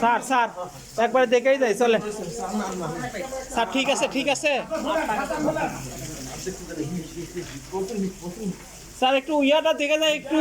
Sir sir, একবার দেখেই যাই চলে। স্যার, ঠিক আছে ঠিক আছে। স্যার, একটু ইয়াটা দেখে যায় একটু।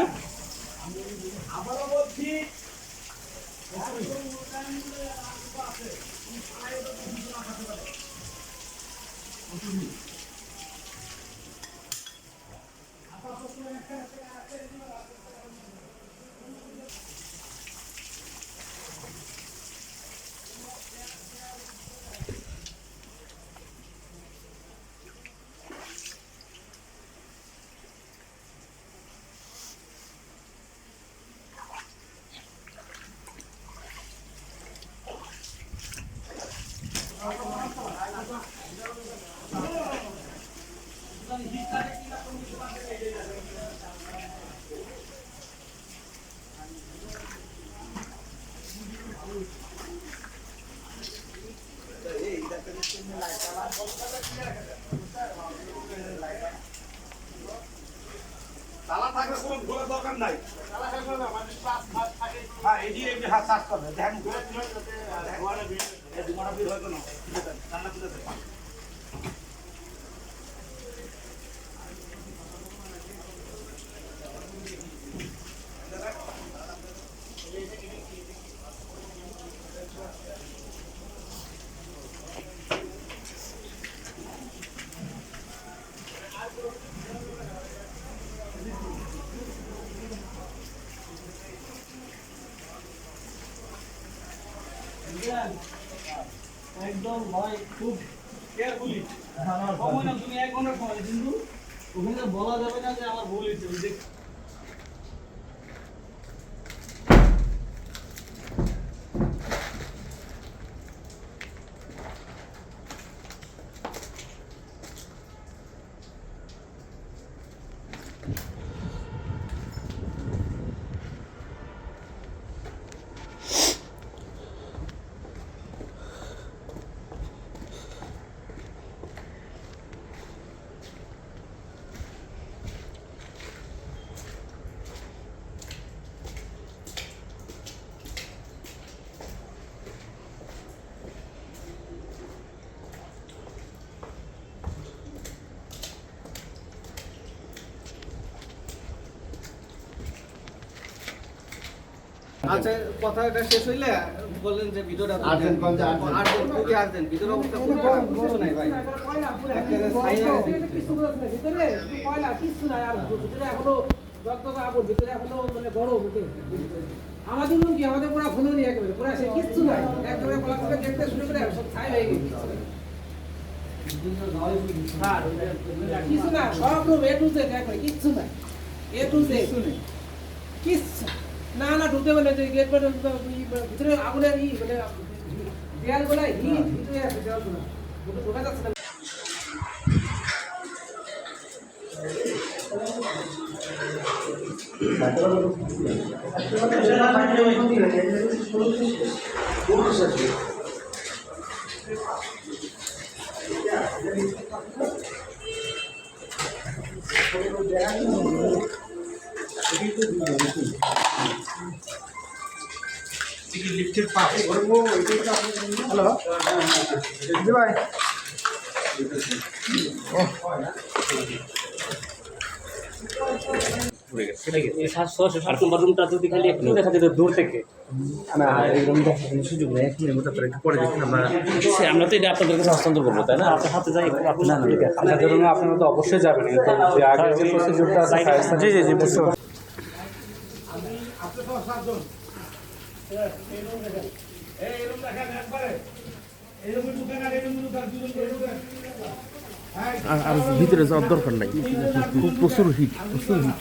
তালা থাকলে কোনো ঘোরার দরকার নাই। হ্যাঁ এটি এমনি হাত চাষ করবে। দেখেন ঘুরে দিল ধোঁয়াটা বের হয় কেন রান্না করে একদম ভাই খুব কেয়ারফুলি সময় না তুমি এক ঘণ্টা সময় কিন্তু ওখানে বলা যাবে না যে আমার ভুল হয়েছে আচ্ছা কথাটা শেষ হইলে বললেন যে ভিডিওটা আর্জেন্ট কোন যে আর্জেন্ট? আর্জেন্ট খুবই আর্জেন্ট। ভিডিওর অবস্থা খুব খারাপ কিছু নাই ভাই। একেবারে ছাই গেছে। ভিতরে কয়লা কিচ্ছু নাই আর ভিতরে। এখনও রক্ত আগুন ভিতরে এখনও মানে বড় আমাদের কি? আমাদের পুরো ফুলো নিয়ে একেবারে। পুরো সে কিচ্ছু নাই। একেবারে কলা দেখতে শুরু করে সব ছাই হয়ে গেছে। কিছু না সব রুম এ টু জেড একবারে কিচ্ছু নাই। এ টু জেড কিচ্ছু না না ঢুকতে মানে যে গেট ই, ভিতরে আগুনের ই মানে দেয়াল গোলায় হিট ভিতরে আছে দেয়াল গোলা ঢোকা যাচ্ছে না। লিফটের পাশে। হ্যালো? জি ভাই। রুমটা যদি খালি একটু দেখা যেত দূর থেকে না সুযোগ নেই এক মিনিট মতো একটু পরে দেখুন আমরা সে আমরা তো এটা আপনাদের কাছে হস্তান্তর করব তাই না? আপনার হাতে যাই আপনার আপনাদের জন্য আপনারা তো অবশ্যই যাবেন কিন্তু যে আগে যে প্রসিডিউরটা আছে জি জি জি বুঝতে পারছি। আর ভিতরে যাওয়ার দরকার নাই। খুব প্রচুর হিট প্রচুর হিট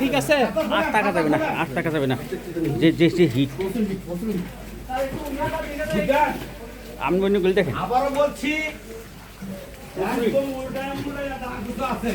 ঠিক আছে আট টাকা যাবে না, আট টাকা যাবে না। যে যে হিট আমি বন্ধু গুলি দেখেন। আবারও বলছি একদম আছে।